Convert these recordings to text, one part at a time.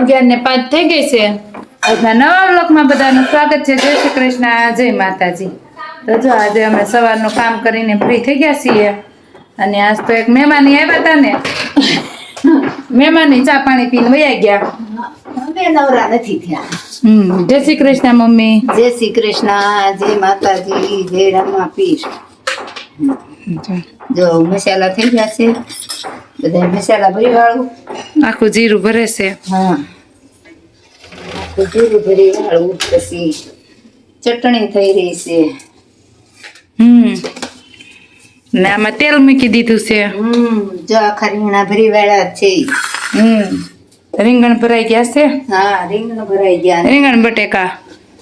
અગિયાર ને પાંચ થઈ ગઈ છે. આજના નવા બ્લોકમાં બધાનું સ્વાગત છે. જય શ્રી કૃષ્ણ જય માતાજી. તો જો આજે અમે સવારનું કામ કરીને ફ્રી થઈ ગયા છીએ. અને આજ તો એક મહેમાની આવ્યા હતા ને. મહેમાની ચા પાણી પીને વયા ગયા. અમે નવરા નથી થયા. હમ જય શ્રી કૃષ્ણ મમ્મી. જય શ્રી કૃષ્ણ જય માતાજી જય રામા પીર. જો મસાલા થઈ ગયા છે. બધા મસાલા ભરી વાળું. આખું જીરું ભરે છે. હા. આખું જીરું ભરી વાળું પછી ચટણી થઈ રહી છે. હમ. ને આમાં તેલ મૂકી દીધું છે. હમ. જો આખા રીંગણા ભરી વાળા છે. હમ. રીંગણ ભરાઈ ગયા છે? હા રીંગણ ભરાઈ ગયા રીંગણ બટેકા.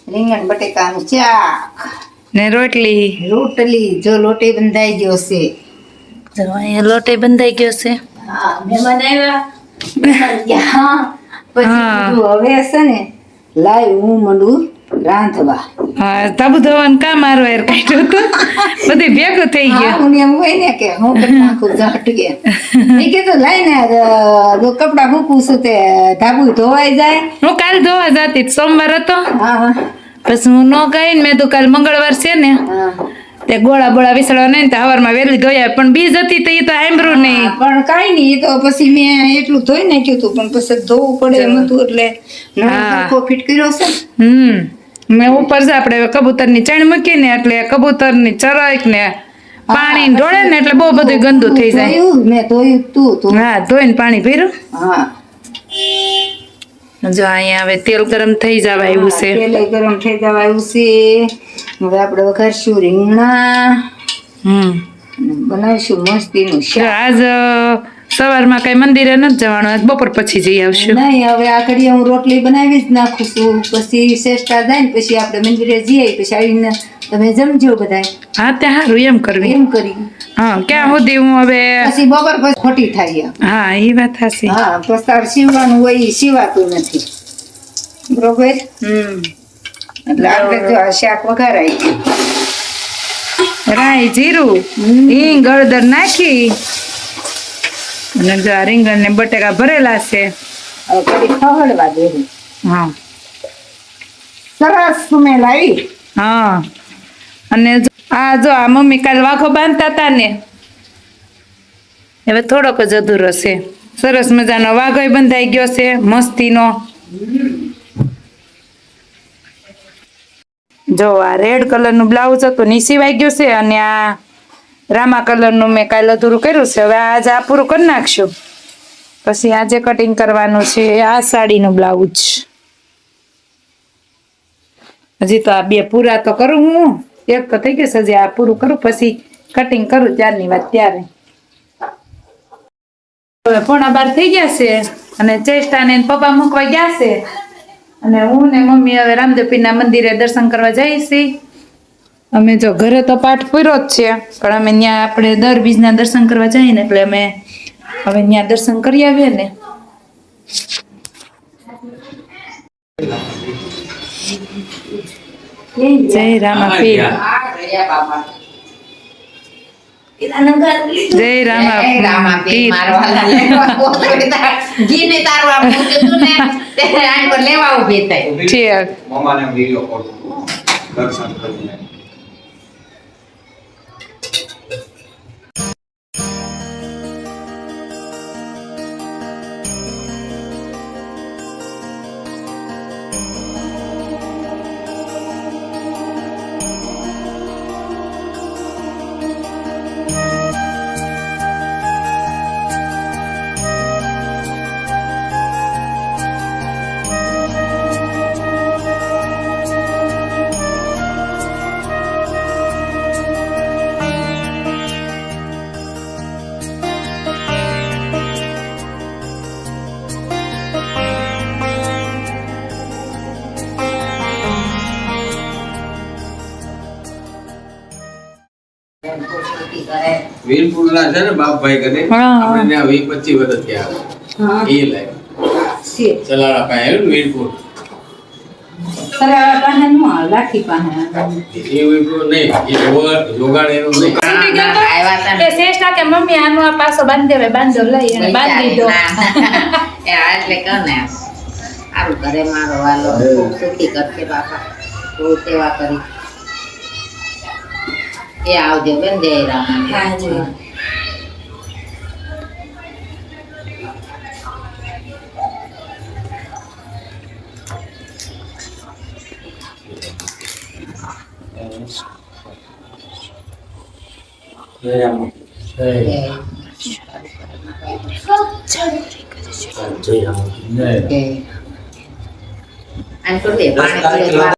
રીંગણ બટેકાનું ચાક ને રોટલી. રોટલી જો લોટે બંધાઈ ગયો છે. જો અહીંયા લોટે બંધાઈ ગયો છે. મહેમાન આવ્યા. પછી હવે છે ને લાય હું મંડું રાંધવા. હા તાબુ ધોવાનું કામ મારો કાઢ્યું બધી ભેગો થઈ ગયું. હું એમ હોય ને કે હું નાખું ઝટ કે એ કીધું ને કપડાં મૂકું છું તે ધાબુ ધોવાઈ જાય. હું કાલ ધોવા જતી. સોમવાર હતો. પછી હું ન ગઈ ને મેં તો કાલ મંગળવાર છે ને. હા. તે ગોળા બોળા વિસળવા નહીં તો હવારમાં વહેલી ધોયા પણ બીજ હતી તો એ તો સાંભળ્યું નહીં પણ કાંઈ નહીં એ તો પછી મેં એટલું ધોઈ નાખ્યું હતું પણ પછી ધોવું પડે એમ હતું એટલે નળ. ફિટ કર્યો છે. હમ. મેં ઉપર જ આપણે કબૂતરની ચણ મૂકીને એટલે કબૂતરની ચરક ને પાણી ઢોળે ને એટલે બહુ બધું ગંદુ થઈ જાય. મેં ધોયું તું તું. હા ધોઈને પાણી પીરું હા. જો અહીંયા હવે તેલ ગરમ થઈ જવા આવ્યું છે. તેલ ગરમ થઈ જવા આવ્યું છે. હવે આપણે વઘારશું રીંગણા. હમ. બનાવીશું મસ્તીનું શાક. આજ સવારમાં કઈ મંદિરે નથી જવાનું આજ બપોર પછી જઈ આવશું. નહીં હવે આ ઘડીએ હું રોટલી બનાવી જ નાખું છું. પછી શેષ્ઠા જાય ને પછી આપણે મંદિરે જઈએ પછી આવીને તમે જમજો બધા હા ત્યાં સારું એમ કરવી. એમ કરી. હા ક્યાં સુધી હું હવે પછી બબર પછી ખોટી થાય હા એ વાત હશે હા પછી તાર સીવવાનું હોય એ સીવાતું નથી. બરોબર? હમ. એટલે આપણે જો આ શાક વઘારાય. રાઈ જીરું હિંગ હળદર નાખી. અને જો આ રીંગણ ને બટેકા ભરેલા છે. હવે ઘડી ખવડવા દેવું. હા. સરસ આવી. હા. અને આ જો આ મમ્મી કાલ વાઘો બાંધતા હતા ને. હવે થોડોક જ અધૂરો છે. સરસ મજાનો વાઘોય બંધાઈ ગયો છે, મસ્તીનો. જો આ રેડ કલરનું બ્લાઉઝ હતું ની ગયું છે અને આ રામા કલરનું મેં કાલે અધૂરું કર્યું છે. હવે આજે આ પૂરું કરી નાખશું. પછી આજે કટિંગ કરવાનું છે આ સાડીનું બ્લાઉઝ. હજી તો આ બે પૂરા તો કરું હું. એક તો થઈ ગયું છે આ પૂરું કરું પછી કટિંગ કરું ત્યારની વાત ત્યારે. હવે પોણા બાર થઈ ગયા છે અને ચેષ્ટા ને પપ્પા મૂકવા ગયા છે. અને હું ને મમ્મી હવે રામદેવપીના મંદિરે દર્શન કરવા જઈ છીએ અમે જો ઘરે તો પાઠ પૂરો જ છે, પણ અમે ત્યાં આપણે દર બીજના દર્શન કરવા જઈએ ને એટલે અમે હવે ત્યાં દર્શન કરી આવીએ ને. જય રામાપીર. જય રામાપીર. ઠીક લેવા ઊભી થાય. દર્શન કરીને વીરપુરના છે ને બાપભાઈ કરે આપણે ત્યાં વીસ પચીસ વર્ષ થયા એ લાઈફ ચલાડા પાસે વીરપુર. સરાવા પાસે નો લાઠી પાસે. એ વીરપુર નહીં એ જોગાડ જોગાડ નહીં. એ શ્રેષ્ઠા કે મમ્મી આનો આ પાસો બાંધી દેવે બાંધો લઈ અને બાંધી દો. સારું કરે મારો વાલો સુખી કરશે બાપા. બહુ સેવા કરી. એ આવજો બેન જય રામ હા, જય. જય. જય જય. આને તો દે પાણી પીવે. તો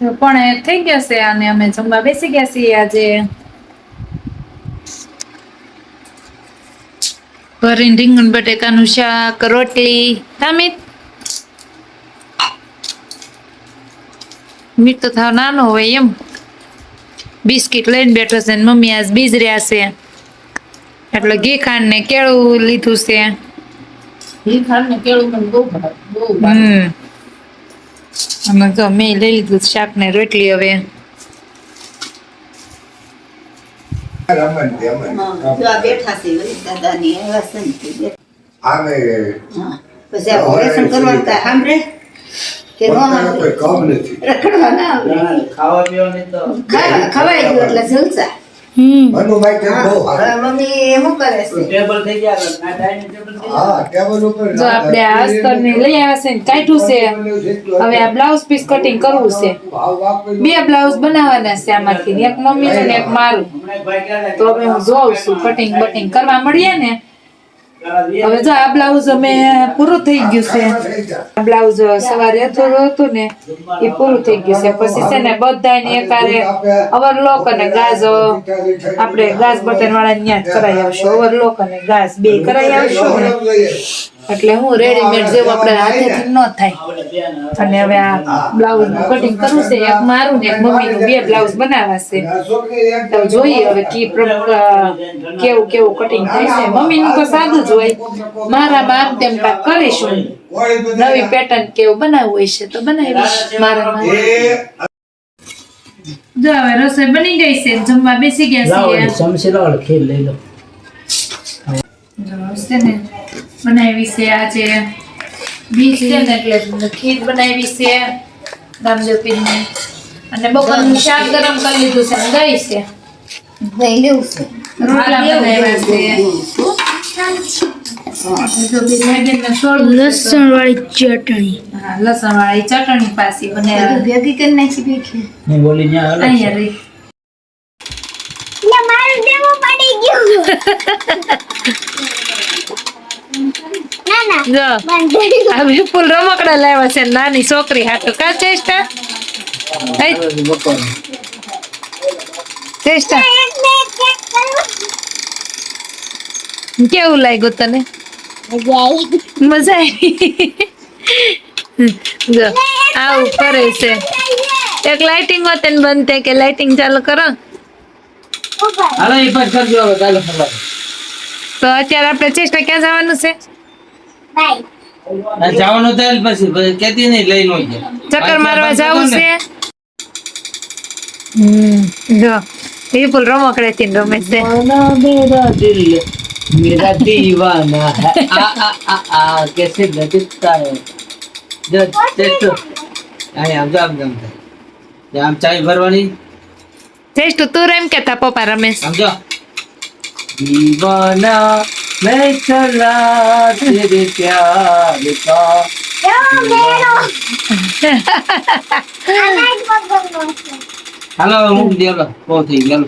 પણ થઈ ગયા છે અને અમે જમવા બેસી ગયા છીએ આજે. ભરીને રીંગણ બટેકાનું શાક રોટલી. તામિત મીઠ તો થાવ નાનો હોય એમ. બિસ્કિટ લઈને બેઠો છે ને મમ્મી આજ બીજ રહ્યા છે. એટલે ઘી ખાંડ ને કેળું લીધું છે. ઘી ખાંડ ને કેળું બહુ બહુ હમ. અમે તો મેં લઈ લીધું શાક ને રોટલી હવે રમણ તે અમન. હા, જો આ બેઠા છે વળી દાદાની એ વસન છે બે- આમે હા. પછી આ ઓપરેશન કરવાનું કાંઈ સાંભળે કે ન પોતાનો કોઈ સાંભળે? કામ નથી રખડવા ના આવે. ખાવા પીવાની તો ખાવા- ખવાઈ ગયું એટલે જલસા મનુભાઈ કે હવે મમ્મી શું કરે છે? ટેબલ થઈ ગયા આ ડાઇનિંગ ટેબલ હા ટેબલ ઉપર જો આપણે આ અસ્તર ને લઈ આવ્યા છે ને કાઢ્યું છે. હવે આ બ્લાઉઝ પીસ કટિંગ કરવું છે. બે બ્લાઉઝ બનાવવાના છે આમાંથી. એક મમ્મી ને એક મારું. તો હવે હું જોઉં છું કટિંગ બટિંગ કરવા મળીએ ને હવે જો આ બ્લાઉઝ અમે પૂરું થઈ ગયું છે. બ્લાઉઝ સવારે અથોડું હતું ને, એ પૂરું થઈ ગયું છે. પછી છે ને બધાને એકારે ઓવરલોક અને ગાઝ આપણે ગાઝ બટન વાળા ત્યાં જ કરાવી આવશું. ઓવરલોક અને ગાઝ બે કરાવી આવશું એટલે હું રેડીમેડ જેવું આપણે હાથેથી ન. થાય. અને હવે આ બ્લાઉઝનું કટિંગ કરવું છે એક મારું ને એક મમ્મી નું બે બ્લાઉઝ બનાવાશે. તો જોઈએ હવે કી કેવું કેવું કટિંગ થાય છે. મમ્મી નું તો સાદું જ હોય. મારામાં બાપ તેમ કાંઈક કરીશું. નવી પેટર્ન કેવું બનાવવું હોય છે તો બનાવીશ મારા જો હવે રસોઈ બની ગઈ છે. જમવા બેસી ગયા છીએ. સમસી લાવ ખીર લઈ લો. છે ને. બનાવી છે આજે. બીજ છે ને એટલે ખીર બનાવી છે રામદેવ પીરની અને બપોરનું શાક ગરમ કરી લીધું છે દહીં છે. દહીં લેવું છે. રોટલા બનાવ્યા છે. તો- વાળી ચટણી. લસણ વાળી ચટણી પાછી બધું બનાવી ભેગી કરી નાખી બોલી અહીંયા રહી. મારું દેવું પડી ગયું. ના ના જો. બંધ આ રમકડા લાવ્યા છે નાની છોકરી હાટુ. કા ચેષ્ટા? ચેષ્ટા? કેવું લાગ્યું તને? મજા આવી જો આવું કરે છે એક લાઇટિંગ હોત બંધ થાય કે લાઇટિંગ ચાલુ કરો? હાલો એ પાછ કરજો હવે ચાલો ફરવા તો અત્યારે આપણે ચેષ્ટા ક્યાં જવાનું છે? જવાનું થાય પછી કેતી નહીં લઈ નો ચક્કર મારવા જવું છે? જો વિપુલ આમ જામ જામ આમ ચાવી ભરવાની. ચેસ્ટ તું રમ કેતા પપ્પા રમેશ સમજો दीवाना मैं चला तेरे प्यार का હાલો હવે મૂકી દે હાલો બહુ થઈ ગયું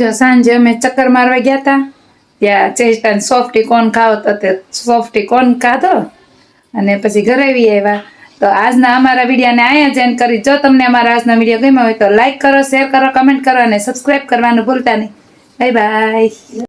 જો સાંજે અમે ચક્કર મારવા ગયા હતા ત્યાં ચેસ્ટાને સોફ્ટી કોન ખાવ તો તે સોફ્ટી કોન ખાધો, અને પછી ઘરે આવી આવ્યા. તો આજના અમારા વિડીયોને અહીંયા જ એન્ડ કરી. જો તમને અમારા આજનો વીડિયો ગમ્યો હોય તો લાઇક કરો શેર કરો કમેન્ટ કરો, અને સબસ્ક્રાઈબ કરવાનું ભૂલતા નહીં. Bye bye